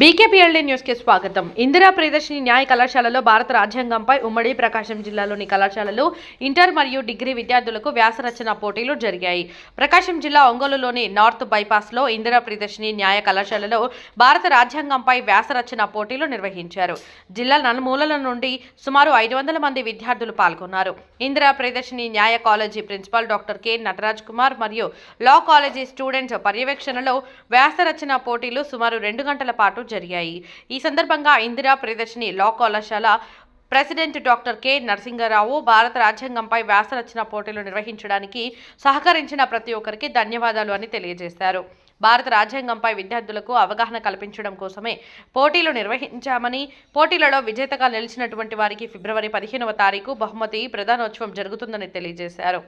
బీకేపీఎల్డీ న్యూస్కి స్వాగతం. ఇందిరా ప్రియదర్శిని న్యాయ కళాశాలలో భారత రాజ్యాంగంపై ఉమ్మడి ప్రకాశం జిల్లాలోని కళాశాలలు ఇంటర్ మరియు డిగ్రీ విద్యార్థులకు వ్యాసరచన పోటీలు జరిగాయి. ప్రకాశం జిల్లా ఒంగోలులోని నార్త్ బైపాస్లో ఇందిరా ప్రియదర్శిని న్యాయ కళాశాలలో భారత రాజ్యాంగంపై వ్యాసరచన పోటీలు నిర్వహించారు. జిల్లా నలుమూలల నుండి సుమారు ఐదు వందల మంది విద్యార్థులు పాల్గొన్నారు. ఇందిరా ప్రియదర్శిని న్యాయ college principal doctor K. Nataraj Kumar మరియు లా కాలేజీ స్టూడెంట్స్ పర్యవేక్షణలో వ్యాసరచన పోటీలు సుమారు రెండు గంటల పాటు జరిగాయి. ఈ సందర్భంగా ఇందిరా ప్రదర్శిని లా కళాశాల ప్రెసిడెంట్ డాక్టర్ కె. నరసింగరావు భారత రాజ్యాంగంపై వ్యాసరచన పోటీలు నిర్వహించడానికి సహకరించిన ప్రతి ఒక్కరికి ధన్యవాదాలు అని తెలియజేశారు. భారత రాజ్యాంగంపై విద్యార్థులకు అవగాహన కల్పించడం కోసమే పోటీలు నిర్వహించామని పోటీలలో విజేతగా నిలిచినటువంటి వారికి ఫిబ్రవరి పదిహేనవ తారీఖు బహుమతి ప్రధానోత్సవం జరుగుతుందని తెలియజేశారు.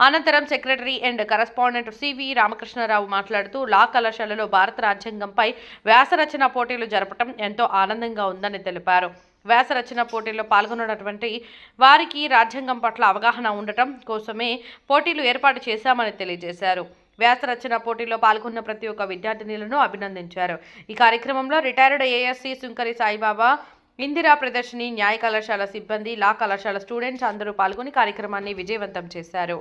అనంతరం secretary and correspondent C V Ramakrishna Rao మాట్లాడుతూ లా కళాశాలలో భారత రాజ్యాంగంపై వ్యాసరచన పోటీలు జరపడం ఎంతో ఆనందంగా ఉందని తెలిపారు. వ్యాసరచన పోటీల్లో పాల్గొన్నటువంటి వారికి రాజ్యాంగం పట్ల అవగాహన ఉండటం కోసమే పోటీలు ఏర్పాటు చేశామని తెలియజేశారు. వ్యాసరచన పోటీలో పాల్గొన్న ప్రతి ఒక్క విద్యార్థినులను అభినందించారు. ఈ కార్యక్రమంలో రిటైర్డ్ ఏఎస్సి సుంకరి సాయిబాబా ఇందిరా ప్రదర్శిని న్యాయ కళాశాల సిబ్బంది లా కళాశాల స్టూడెంట్స్ అందరూ పాల్గొని కార్యక్రమాన్ని విజయవంతం చేశారు.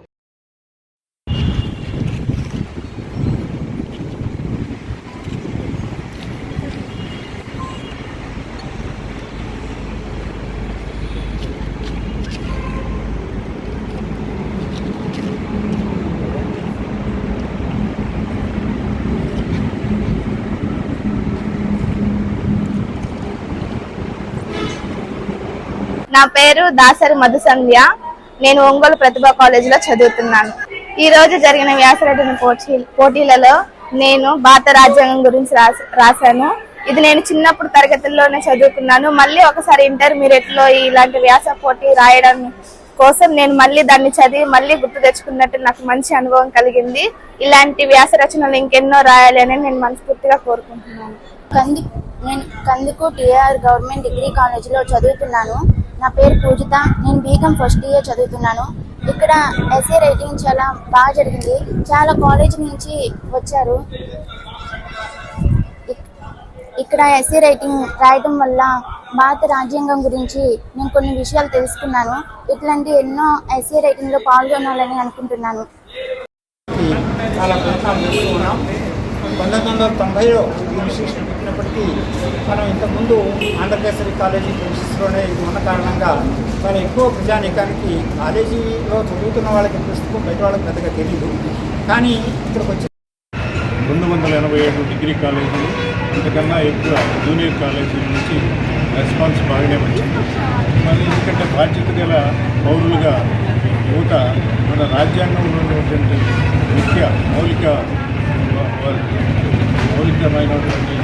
నా పేరు దాసరి మధుసంధ్య. నేను ఒంగోలు ప్రతిభా కాలేజీలో చదువుతున్నాను. ఈ రోజు జరిగిన వ్యాసరచన పోటీ పోటీలలో నేను భారత రాజ్యాంగం గురించి రాశాను. ఇది నేను చిన్నప్పుడు తరగతుల్లోనే చదువుకున్నాను. మళ్ళీ ఒకసారి ఇంటర్మీడియట్లో ఇలాంటి వ్యాస పోటీ రాయడం కోసం నేను మళ్ళీ దాన్ని చదివి మళ్ళీ గుర్తు తెచ్చుకున్నట్టు నాకు మంచి అనుభవం కలిగింది. ఇలాంటి వ్యాస రచనలు ఇంకెన్నో రాయాలి అని నేను మనస్ఫూర్తిగా కోరుకుంటున్నాను. కంది నేను కందుకు టిఆర్ గవర్నమెంట్ డిగ్రీ కాలేజీలో చదువుతున్నాను. నా పేరు పూజిత. నేను బీకామ్ ఫస్ట్ ఇయర్ చదువుతున్నాను. ఇక్కడ ఎస్ఏ రైటింగ్ చాలా బాగా జరిగింది. చాలా కాలేజ్ నుంచి వచ్చారు. ఇక్కడ ఎస్ఏ రైటింగ్ రాయటం వల్ల భారత రాజ్యాంగం గురించి నేను కొన్ని విషయాలు తెలుసుకున్నాను. ఇట్లాంటి ఎన్నో ఎస్ఏ రైటింగ్లో పాల్గొనాలని అనుకుంటున్నాను. చాలా ప్రయత్నాలు పంతొమ్మిది వందల తొంభైలో ఈ మనం ఇంతకుముందు ఆంధ్రకేసరి కాలేజీ ప్రిన్సిస్లోనే ఇది ఉన్న కారణంగా చాలా ఎక్కువ ప్రజానీకానికి కాలేజీలో చదువుతున్న వాళ్ళకి పుస్తకం బయట వాళ్ళకి పెద్దగా తెలియదు కానీ ఇక్కడికి వచ్చి రెండు వందల ఎనభై ఏడు డిగ్రీ కాలేజీలు ఇంతకన్నా ఎక్కువ జూనియర్ కాలేజీల నుంచి రెస్పాన్స్ బాగానే వచ్చింది. మరి ఎందుకంటే బాధ్యత గల పౌరులుగా యువత మన రాజ్యాంగంలో ఉన్నటువంటి ముఖ్య మౌలిక మౌలికమైనటువంటి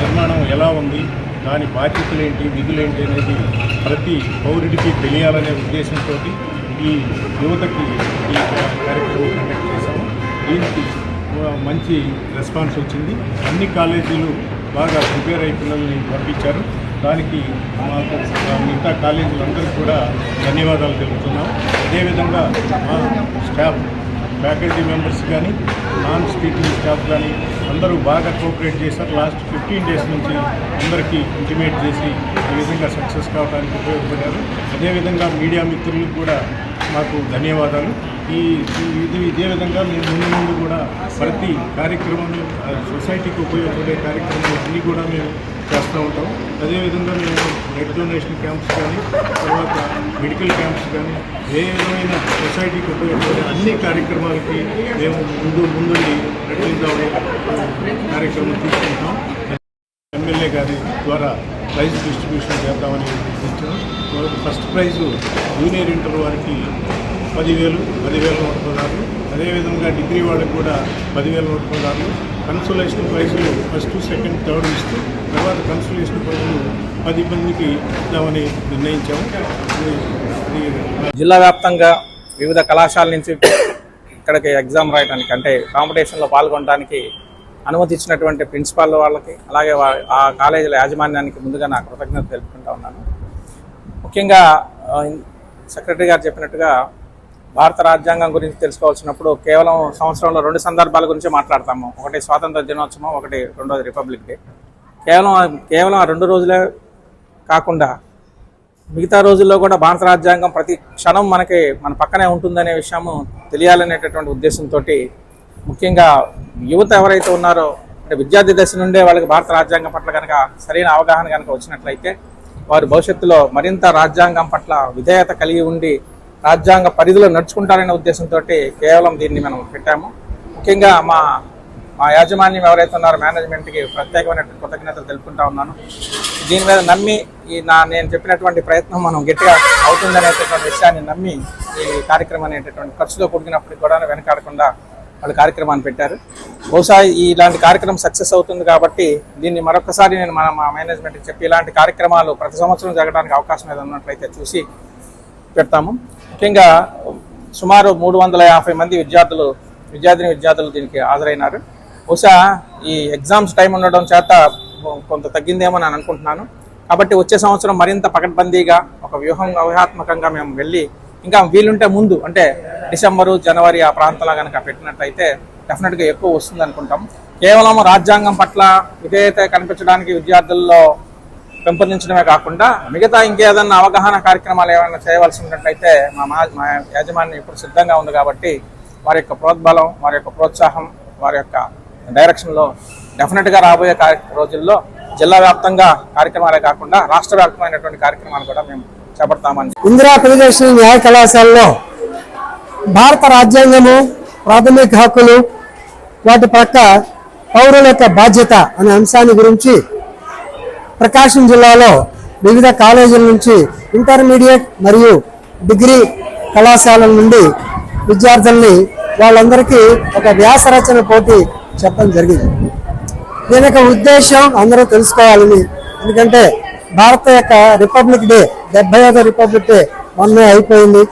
నిర్మాణం ఎలా ఉంది? దాని బాధ్యతలు ఏంటి విధులేంటి? అనేది ప్రతి పౌరుడికి తెలియాలనే ఉద్దేశంతో ఈ యువతకి ఈ కార్యక్రమం కండక్ట్ చేశాము. దీనికి మంచి రెస్పాన్స్ వచ్చింది. అన్ని కాలేజీలు బాగా ప్రిపేర్ అయి పిల్లల్ని పంపించారు. దానికి మాకు ఆ, మిగతా కాలేజీలందరికీ కూడా ధన్యవాదాలు తెలుపుతున్నాం. అదేవిధంగా మా స్టాఫ్ ఫ్యాకల్టీ మెంబర్స్ కానీ నాన్ స్పీకింగ్ స్టాఫ్ కానీ అందరూ బాగా కోఆపరేట్ చేశారు. లాస్ట్ ఫిఫ్టీన్ డేస్ నుంచి అందరికీ ఇంటిమేట్ చేసి ఈ విధంగా సక్సెస్ కావడానికి ఉపయోగపడ్డారు. అదేవిధంగా మీడియా మిత్రులకు కూడా మాకు ధన్యవాదాలు. ఈ ఇది ఇదే విధంగా మేము ముందు ముందు కూడా ప్రతి కార్యక్రమం ఆ, సొసైటీకి ఉపయోగపడే కార్యక్రమాలు అన్నీ కూడా మేము చేస్తూ ఉంటాం. అదేవిధంగా మేము బ్లడ్ డొనేషన్ క్యాంప్స్ కానీ తర్వాత మెడికల్ క్యాంప్స్ కానీ ఏ విధమైన సొసైటీకి ఉపయోగపడే అన్ని కార్యక్రమాలకి మేము ముందు ముందుండి నటిద్దామని కార్యక్రమం తీసుకుంటాం ఎమ్మెల్యే గారి ద్వారా ప్రైజ్ డిస్ట్రిబ్యూషన్ చేద్దామని నిర్ణయించాం. ఫస్ట్ ప్రైజు జూనియర్ ఇంటర్ వారికి పదివేలు పదివేల నూట పదార్లు అదేవిధంగా డిగ్రీ వాళ్ళకి కూడా పదివేల నూట పదార్లు కన్సోలేషన్ ప్రైజులు ఫస్ట్ సెకండ్ థర్డ్ ఇస్తూ తర్వాత కన్సోలేషన్ ప్రైజులు పది మందికి ఇద్దామని నిర్ణయించాము. జిల్లా వ్యాప్తంగా వివిధ కళాశాల నుంచి ఇక్కడికి ఎగ్జామ్ రాయడానికి అంటే కాంపిటీషన్లో పాల్గొనడానికి అనుమతి ఇచ్చినటువంటి ప్రిన్సిపాల్ వాళ్ళకి అలాగే వా- ఆ కాలేజీల యాజమాన్యానికి ముందుగా నా కృతజ్ఞత తెలుపుకుంటా ఉన్నాను. ముఖ్యంగా సెక్రటరీ గారు చెప్పినట్టుగా భారత రాజ్యాంగం గురించి తెలుసుకోవాల్సినప్పుడు కేవలం సంవత్సరంలో రెండు సందర్భాల గురించి మాట్లాడతాము. ఒకటి స్వాతంత్ర దినోత్సవం ఒకటి రెండోది రిపబ్లిక్ డే. కేవలం కేవలం ఆ రెండు రోజులే కాకుండా మిగతా రోజుల్లో కూడా భారత రాజ్యాంగం ప్రతి క్షణం మనకి మన పక్కనే ఉంటుందనే విషయము తెలియాలనేటటువంటి ఉద్దేశంతో ముఖ్యంగా యువత ఎవరైతే ఉన్నారో అంటే విద్యార్థి దశ నుండే వాళ్ళకి భారత రాజ్యాంగం పట్ల కనుక సరైన అవగాహన కనుక వచ్చినట్లయితే వారు భవిష్యత్తులో మరింత రాజ్యాంగం పట్ల విధేయత కలిగి ఉండి రాజ్యాంగ పరిధిలో నడుచుకుంటారనే ఉద్దేశంతో కేవలం దీన్ని మనం పెట్టాము. ముఖ్యంగా మా మా యాజమాన్యం ఎవరైతే ఉన్నారో మేనేజ్మెంట్కి ప్రత్యేకమైన కృతజ్ఞతలు తెలుపుకుంటా ఉన్నాను. దీని మీద నమ్మి ఈ నా నేను చెప్పినటువంటి ప్రయత్నం మనం గట్టిగా అవుతుందనేటటువంటి విషయాన్ని నమ్మి ఈ కార్యక్రమం అనేటటువంటి ఖర్చుతో కూడినప్పటికి కూడా వెనకాడకుండా వాళ్ళు కార్యక్రమాన్ని పెట్టారు. బహుశా ఇలాంటి కార్యక్రమం సక్సెస్ అవుతుంది కాబట్టి దీన్ని మరొకసారి నేను మన మా మేనేజ్మెంట్కి చెప్పి ఇలాంటి కార్యక్రమాలు ప్రతి సంవత్సరం జరగడానికి అవకాశం ఏదైనా ఉన్నట్లయితే చూసి పెడతాము. ముఖ్యంగా సుమారు మూడు వందల యాభై మంది విద్యార్థులు విద్యార్థిని విద్యార్థులు దీనికి హాజరైనారు. బహుశా ఈ ఎగ్జామ్స్ టైం ఉండడం చేత కొంత తగ్గిందేమో నేను అనుకుంటున్నాను. కాబట్టి వచ్చే సంవత్సరం మరింత పకడ్బందీగా ఒక వ్యూహం వ్యూహాత్మకంగా మేము వెళ్ళి ఇంకా వీలుంటే ముందు అంటే డిసెంబరు జనవరి ఆ ప్రాంతంలో కనుక పెట్టినట్లయితే డెఫినెట్గా ఎక్కువ వస్తుంది అనుకుంటాం కేవలం రాజ్యాంగం పట్ల విధేయత కనిపించడానికి విద్యార్థుల్లో పెంపొందించడమే కాకుండా మిగతా ఇంకేదన్నా అవగాహన కార్యక్రమాలు ఏమైనా చేయవలసి ఉన్నట్లయితే మా మా- మా యాజమాన్యం ఇప్పుడు సిద్ధంగా ఉంది కాబట్టి వారి యొక్క ప్రోద్బలం వారి యొక్క ప్రోత్సాహం వారి యొక్క డైరెక్షన్లో డెఫినెట్గా రాబోయే రోజుల్లో జిల్లా వ్యాప్తంగా కార్యక్రమాలే కాకుండా రాష్ట్ర వ్యాప్తమైనటువంటి కార్యక్రమాలు కూడా మేము చేపడతామని. ఇందిరా ప్రియదర్శిని న్యాయ కళాశాలలో భారత రాజ్యాంగము ప్రాథమిక హక్కులు వాటి పక్క పౌరుల యొక్క బాధ్యత అనే అంశాన్ని గురించి ప్రకాశం జిల్లాలో వివిధ కాలేజీల నుంచి ఇంటర్మీడియట్ మరియు డిగ్రీ కళాశాలల నుండి విద్యార్థుల్ని వాళ్ళందరికీ ఒక వ్యాస రచన పోటీ చెప్పడం జరిగింది. దీని యొక్క ఉద్దేశం అందరూ తెలుసుకోవాలని ఎందుకంటే భారత యొక్క రిపబ్లిక్ డే డెబ్బై ఐదో రిపబ్లిక్ డే మొన్న అయిపోయింది.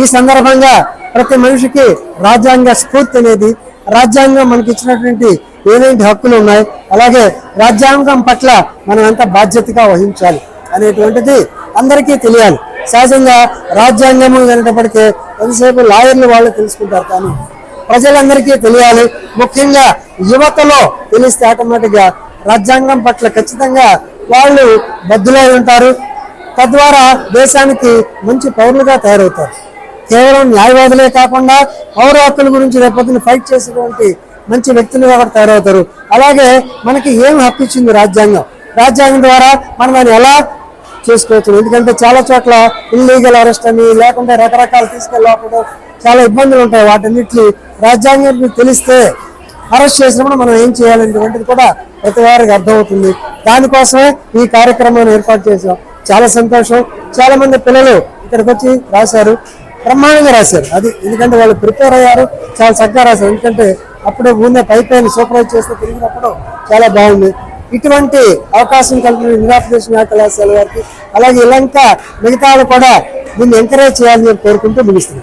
ఈ సందర్భంగా ప్రతి మనిషికి రాజ్యాంగ స్ఫూర్తి అనేది రాజ్యాంగం మనకి ఇచ్చినటువంటి ఏమేంటి హక్కులు ఉన్నాయి? అలాగే రాజ్యాంగం పట్ల మనం ఎంత బాధ్యతగా వహించాలి అనేటువంటిది అందరికీ తెలియాలి. సహజంగా రాజ్యాంగము అనేటప్పటికీ ఎంతసేపు లాయర్లు వాళ్ళు తెలుసుకుంటారు కానీ ప్రజలందరికీ తెలియాలి. ముఖ్యంగా యువతలో తెలిస్తే ఆటోమేటిక్గా రాజ్యాంగం పట్ల ఖచ్చితంగా వాళ్ళు బద్దులై ఉంటారు. తద్వారా దేశానికి మంచి పౌరులుగా తయారవుతారు. కేవలం న్యాయవాదులే కాకుండా పౌర హక్కుల గురించి రేపొద్దున ఫైట్ చేసేటువంటి మంచి వ్యక్తులుగా కూడా తయారవుతారు. అలాగే మనకి ఏం హక్కు ఇచ్చింది రాజ్యాంగం? రాజ్యాంగం ద్వారా మనం దాన్ని ఎలా చేసుకోవచ్చు? ఎందుకంటే చాలా చోట్ల ఇల్లీగల్ అరెస్ట్ అని లేకుంటే రకరకాలు తీసుకెళ్ళకుండా చాలా ఇబ్బందులు ఉంటాయి. వాటన్నిటిని రాజ్యాంగం తెలిస్తే అరెస్ట్ చేసినప్పుడు మనం ఏం చేయాలనేటువంటిది కూడా ప్రతి వారికి అర్థమవుతుంది. దానికోసమే ఈ కార్యక్రమాన్ని ఏర్పాటు చేసాం చాలా సంతోషం. చాలా మంది పిల్లలు ఇక్కడికి వచ్చి రాశారు. బ్రహ్మాండంగా రాశారు. అది ఎందుకంటే వాళ్ళు ప్రిపేర్ అయ్యారు. చాలా చక్కగా రాశారు. ఎందుకంటే అప్పుడే ముందే పైప్ లైన్ సూపర్వైజ్ చేస్తూ తిరిగినప్పుడు చాలా బాగుంది. ఇటువంటి అవకాశం కలిగిన నిరాపదేశ్ కళాశాల వారికి అలాగే ఇలా మిగతా కూడా దీన్ని ఎంకరేజ్ చేయాలని నేను కోరుకుంటూ ముగిస్తున్నాను.